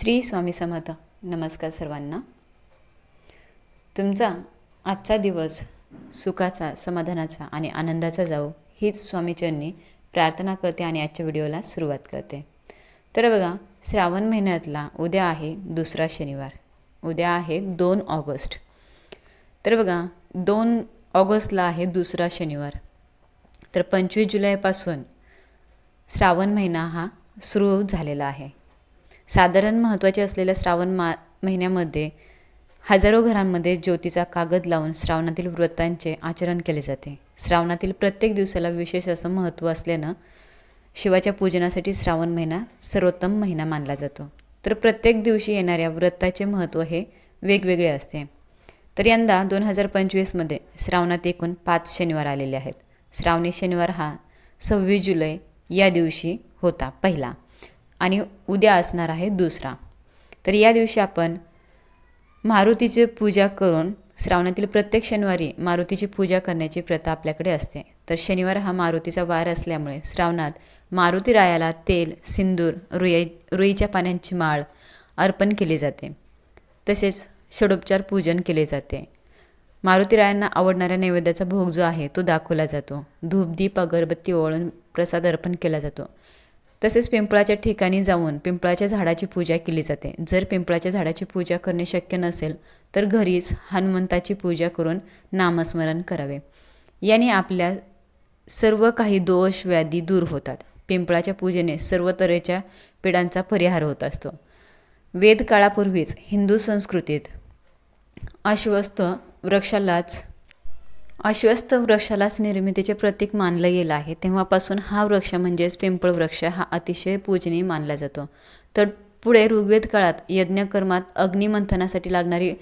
श्री स्वामी समर्थ. नमस्कार सर्वांना. तुमचा आजचा दिवस सुखाचा समाधानाचा आणि आनंदाचा जाऊ हीच स्वामीचरणी प्रार्थना करते आणि आजच्या व्हिडिओला सुरुवात करते. तर बघा श्रावण महिन्यातला उद्या आहे दुसरा शनिवार. उद्या आहे दोन ऑगस्ट. तर बघा दोन ऑगस्टला आहे दुसरा शनिवार. तर पंचवीस जुलैपासून श्रावण महिना हा सुरू झालेला आहे. साधारण महत्त्वाचे असलेल्या श्रावण मा महिन्यामध्ये हजारो घरांमध्ये ज्योतीचा कागद लावून श्रावणातील व्रतांचे आचरण केले जाते. श्रावणातील प्रत्येक दिवसाला विशेष असं महत्त्व असल्यानं शिवाच्या पूजनासाठी श्रावण महिना सर्वोत्तम महिना मानला जातो. तर प्रत्येक दिवशी येणाऱ्या व्रताचे महत्त्व हे वेगवेगळे असते. तर यंदा दोन हजार पंचवीसमध्ये श्रावणात एकूण पाच शनिवार आलेले आहेत. श्रावणी शनिवार हा सव्वीस जुलै या दिवशी होता पहिला. आणि उद्या असणार आहे दुसरा. तर या दिवशी आपण मारुतीची पूजा करून श्रावणातील प्रत्येक शनिवारी मारुतीची पूजा करण्याची प्रथा आपल्याकडे असते. तर शनिवार हा मारुतीचा वार असल्यामुळे श्रावणात मारुती रायाला तेल सिंदूर रुई रुईच्या पाण्यांची माळ अर्पण केली जाते. तसेच षडोपचार पूजन केले जाते. मारुतीरायांना आवडणाऱ्या नैवेद्याचा भोग जो आहे तो दाखवला जातो. धूप दीप अगरबत्ती ओळून प्रसाद अर्पण केला जातो. तसेच पिंपळाच्या ठिकाणी जाऊन पिंपळाच्या झाडाची पूजा केली जाते. जर पिंपळाच्या झाडाची पूजा करणे शक्य नसेल तर घरीच हनुमंताची पूजा करून नामस्मरण करावे. याने आपल्या सर्व काही दोष व्याधी दूर होतात. पिंपळाच्या पूजेने सर्व तऱ्हेच्या पिढांचा परिहार होत असतो. वेदकाळापूर्वीच हिंदू संस्कृतीत अश्वस्थ वृक्षालाच अश्वस्थ वृक्षालाच निर्मितीचे प्रतीक मानलं गेलं आहे. तेव्हापासून हा वृक्ष म्हणजेच पिंपळ वृक्ष हा अतिशय पूजनीय मानला जातो. तर पुढे ऋग्वेद काळात यज्ञकर्मात अग्निमंथनासाठी लागणारी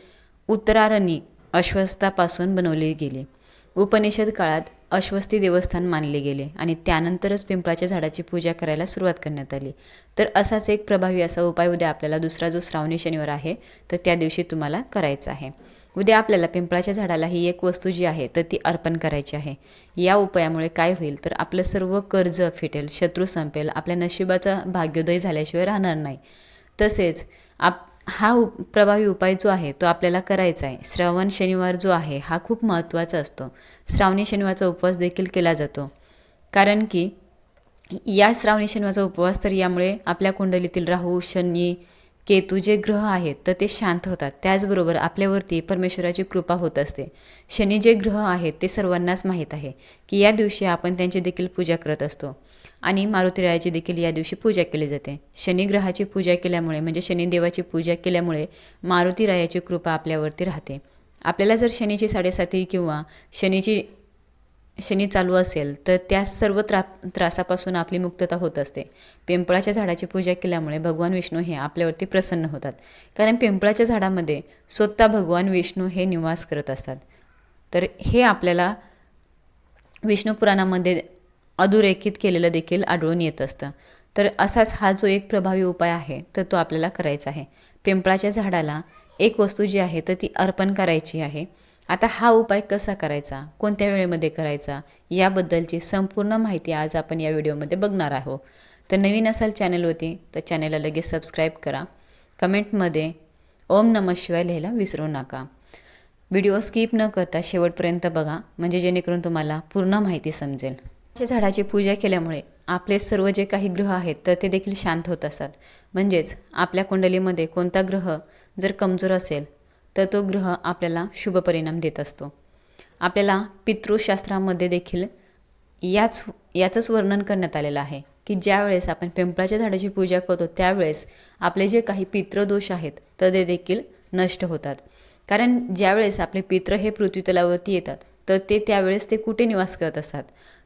उत्तरारणी अश्वस्थापासून बनवली गेली. उपनिषद काळात अश्वस्ती देवस्थान मानले गेले आणि त्यानंतरच पिंपळाच्या झाडाची पूजा करायला सुरुवात करण्यात आली. तर असाच एक प्रभावी असा उपाय उद्या आपल्याला दुसरा जो श्रावणी शनिवार आहे तर त्या दिवशी तुम्हाला करायचा आहे. उद्या आपल्याला पिंपळाच्या झाडाला ही एक वस्तू जी आहे तर ती अर्पण करायची आहे. या उपायामुळे काय होईल तर आपलं सर्व कर्ज फिटेल शत्रू संपेल आपल्या नशिबाचा भाग्योदय झाल्याशिवाय राहणार नाही. तसेच आप हा उप प्रभावी उपाय जो आहे तो आपल्याला करायचा आहे. श्रावण शनिवार जो आहे हा खूप महत्त्वाचा असतो. श्रावणी शनिवारचा उपवास देखील केला जातो. कारण की या श्रावणी शनिवारचा उपवास तर यामुळे आपल्या कुंडलीतील राहू शनी केतू जे ग्रह आहेत तर ते शांत होतात. त्याचबरोबर आपल्यावरती परमेश्वराची कृपा होत असते. शनी जे ग्रह आहेत ते सर्वांनाच माहीत आहे की या दिवशी आपण त्यांची देखील पूजा करत असतो. आणि मारुतीरायाची देखील या दिवशी पूजा केली जाते. शनिग्रहाची पूजा केल्यामुळे म्हणजे शनिदेवाची पूजा केल्यामुळे मारुतीरायाची कृपा आपल्यावरती राहते. आपल्याला जर शनीची साडेसाती किंवा शनीची शनी चालू असेल तर त्या सर्व त्रा त्रासापासून आपली मुक्तता होत असते. पिंपळाच्या झाडाची पूजा केल्यामुळे भगवान विष्णू हे आपल्यावरती प्रसन्न होतात. कारण पिंपळाच्या झाडामध्ये स्वतः भगवान विष्णू हे निवास करत असतात. तर हे आपल्याला विष्णू पुराणामध्ये अधोरेखित केलेलं देखील आढळून येत असतं. तर असाच हा जो एक प्रभावी उपाय आहे तर तो आपल्याला करायचा आहे. पिंपळाच्या झाडाला एक वस्तू जी आहे तर ती अर्पण करायची आहे. आता हा उपाय कसा करायचा? कोणत्या वेळेमध्ये करायचा? याबद्दलची संपूर्ण माहिती आज आपण या व्हिडिओमध्ये बघणार आहोत. तर नवीन असाल चॅनलवरती तर चॅनलला लगेच सबस्क्राईब करा. कमेंटमध्ये ओम नम शिवाय लिहायला विसरू नका. व्हिडिओ स्किप न करता शेवटपर्यंत बघा म्हणजे जेणेकरून तुम्हाला पूर्ण माहिती समजेल. त्या झाडाची पूजा केल्यामुळे आपले सर्व जे काही ग्रह आहेत तर ते देखील शांत होत असतात. म्हणजेच आपल्या कुंडलीमध्ये कोणता ग्रह जर कमजोर असेल तर तो ग्रह आपल्याला शुभ परिणाम देत असतो. आपल्याला पितृशास्त्रामध्ये देखील याच याचंच वर्णन करण्यात आलेलं आहे की ज्यावेळेस आपण पिंपळाच्या झाडाची पूजा करतो त्यावेळेस आपले जे काही पितृदोष आहेत तर ते देखील नष्ट होतात. कारण ज्यावेळेस आपले पित्र हे पृथ्वीतलावरती येतात तर ते त्यावेळेस ते कुठे निवास करत असतात?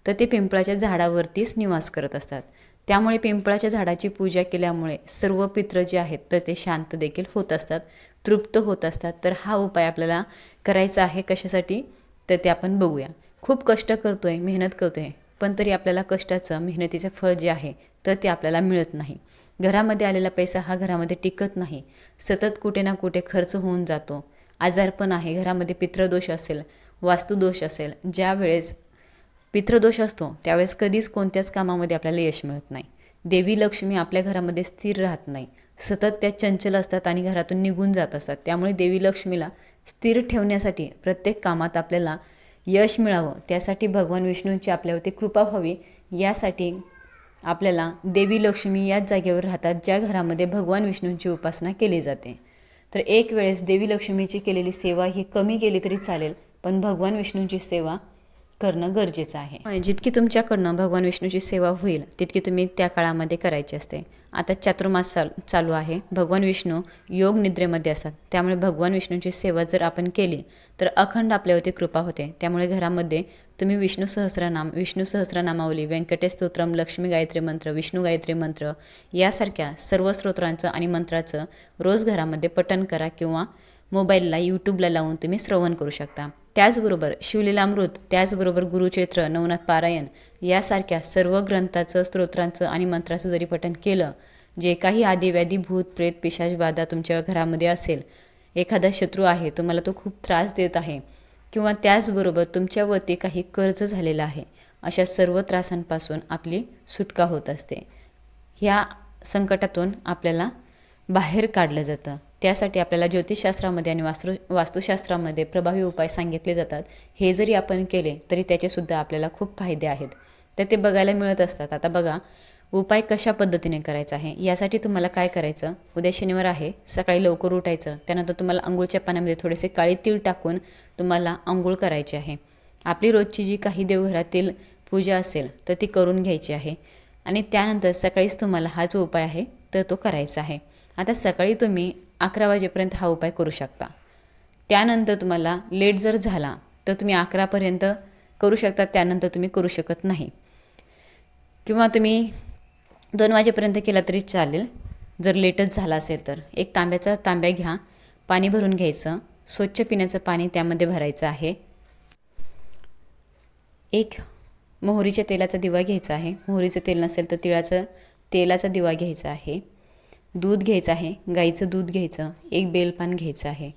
तर ते पिंपळाच्या झाडावरतीच निवास करत असतात. त्यामुळे पिंपळाच्या झाडाची पूजा केल्यामुळे सर्व पित्र जे आहेत तर ते शांत देखील होत असतात तृप्त होत असतात. तर हा उपाय आपल्याला करायचा आहे कशासाठी तर ते आपण बघूया. खूप कष्ट करतो आहे मेहनत करतो आहे पण तरी आपल्याला कष्टाचं मेहनतीचं फळ जे आहे तर ते आपल्याला मिळत नाही. घरामध्ये आलेला पैसा हा घरामध्ये टिकत नाही. सतत कुठे ना कुठे खर्च होऊन जातो. आजारपण आहे घरामध्ये पित्रदोष असेल वास्तुदोष असेल ज्या वेळेस पितृदोष असतो त्यावेळेस कधीच कोणत्याच कामामध्ये आपल्याला यश मिळत नाही. देवी लक्ष्मी आपल्या घरामध्ये स्थिर राहत नाही. सतत त्या चंचल असतात आणि घरातून निघून जात असतात. त्यामुळे देवी लक्ष्मीला स्थिर ठेवण्यासाठी प्रत्येक कामात आपल्याला यश मिळावं. त्यासाठी भगवान विष्णूंची आपल्यावरती कृपा व्हावी. यासाठी आपल्याला देवी लक्ष्मी याच जागेवर राहतात ज्या घरामध्ये भगवान विष्णूंची उपासना केली जाते. तर एक वेळेस देवी लक्ष्मीची केलेली सेवा ही कमी केली तरी चालेल पण भगवान विष्णूंची सेवा करणं गरजेचं आहे. जितकी तुमच्याकडनं भगवान विष्णूची सेवा होईल तितकी तुम्ही त्या काळामध्ये करायची असते. आता चातुर्मास चाल चालू आहे. भगवान विष्णू योग निद्रेमध्ये असतात. त्यामुळे भगवान विष्णूची सेवा जर आपण केली तर अखंड आपल्यावरती कृपा होते. त्यामुळे घरामध्ये तुम्ही विष्णू सहस्रनाम विष्णू सहस्रनामावली व्यंकटेश स्तोत्रम लक्ष्मी गायत्री मंत्र विष्णू गायत्री मंत्र यासारख्या सर्व स्तोत्रांचं आणि मंत्राचं रोज घरामध्ये पठण करा किंवा मोबाईलला यूट्यूबला लावून तुम्ही श्रवण करू शकता. त्याचबरोबर शिवलीलामृत त्याचबरोबर गुरुचैत्र नवनाथ पारायण यासारख्या सर्व ग्रंथाचं स्तोत्रांचं आणि मंत्राचं जरी पठण केलं जे काही आदिव्याधी भूत प्रेत पिशाच बाधा तुमच्या घरामध्ये असेल एखादा शत्रू आहे तुम्हाला तो खूप त्रास देत आहे किंवा त्याचबरोबर तुमच्यावरती काही कर्ज झालेलं आहे अशा सर्व त्रासांपासून आपली सुटका होत असते. ह्या संकटातून आपल्याला बाहेर काढलं जातं. त्यासाठी आपल्याला ज्योतिषशास्त्रामध्ये आणि वास्तु वास्तुशास्त्रामध्ये प्रभावी उपाय सांगितले जातात. हे जरी आपण केले तरी त्याचेसुद्धा आपल्याला खूप फायदे आहेत. तर ते बघायला मिळत असतात. आता बघा उपाय कशा पद्धतीने करायचा आहे? यासाठी तुम्हाला काय करायचं? उद्या शनिवार आहे सकाळी लवकर उठायचं. त्यानंतर तुम्हाला अंघोळच्या पाण्यामध्ये थोडेसे काळी तीळ टाकून तुम्हाला आंघोळ करायची आहे. आपली रोजची जी काही देवघरातील पूजा असेल तर ती करून घ्यायची आहे. आणि त्यानंतर सकाळीच तुम्हाला हा जो उपाय आहे तर तो करायचा आहे. आता सकाळी तुम्ही अकरा वाजेपर्यंत हा उपाय करू शकता. त्यानंतर तुम्हाला लेट जर झाला तर तुम्ही अकरापर्यंत करू शकता त्यानंतर तुम्ही करू शकत नाही. किंवा तुम्ही दोन वाजेपर्यंत केला तरी चालेल. जर लेटच झाला असेल तर. एक तांब्याचा तांब्या घ्या पाणी भरून घ्यायचं. स्वच्छ पिण्याचं पाणी त्यामध्ये भरायचं आहे. एक मोहरीच्या तेलाचा दिवा घ्यायचा आहे. मोहरीचं तेल नसेल तर तिळाचं तेलाचा दिवा घ्यायचा आहे. दूध घ्यायचं आहे गाईचं दूध घ्यायचं एक बेलपान घ्यायचं आहे.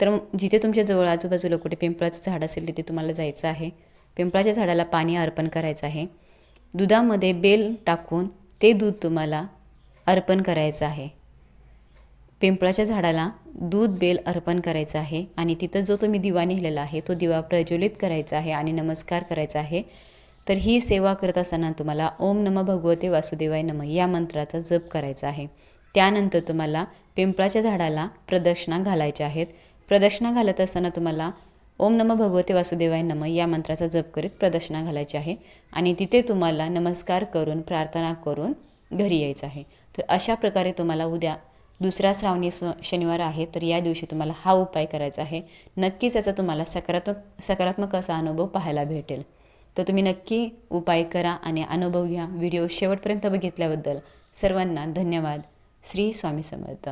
तर जिथे तुमच्या जवळ आजूबाजूला कुठे पिंपळाचं झाड असेल तिथे तुम्हाला जायचं आहे. पिंपळाच्या झाडाला पाणी अर्पण करायचं आहे. दुधामध्ये बेल टाकून ते दूध तुम्हाला अर्पण करायचं आहे. पिंपळाच्या झाडाला दूध बेल अर्पण करायचं आहे आणि तिथं जो तुम्ही दिवा नेलेला आहे तो दिवा प्रज्वलित करायचा आहे आणि नमस्कार करायचा आहे. तर ही सेवा करत असताना तुम्हाला ओम नम भगवते वासुदेवाय नम या मंत्राचा जप करायचा आहे. त्यानंतर तुम्हाला पिंपळाच्या झाडाला प्रदक्षिणा घालायच्या आहेत. प्रदक्षिणा घालत असताना तुम्हाला ओम नम भगवते वासुदेवाय नम या मंत्राचा जप करीत प्रदक्षिणा घालायची आहे. आणि तिथे तुम्हाला नमस्कार करून प्रार्थना करून घरी यायचं आहे. तर अशा प्रकारे तुम्हाला उद्या दुसरा श्रावणी स शनिवार आहे तर या दिवशी तुम्हाला हा उपाय करायचा आहे. नक्कीच याचा तुम्हाला सकारात्मक सकारात्मक असा अनुभव पाहायला भेटेल. तर तुम्ही नक्की उपाय करा आणि अनुभव घ्या. व्हिडिओ शेवटपर्यंत बघितल्याबद्दल सर्वांना धन्यवाद. श्री स्वामी समर्थ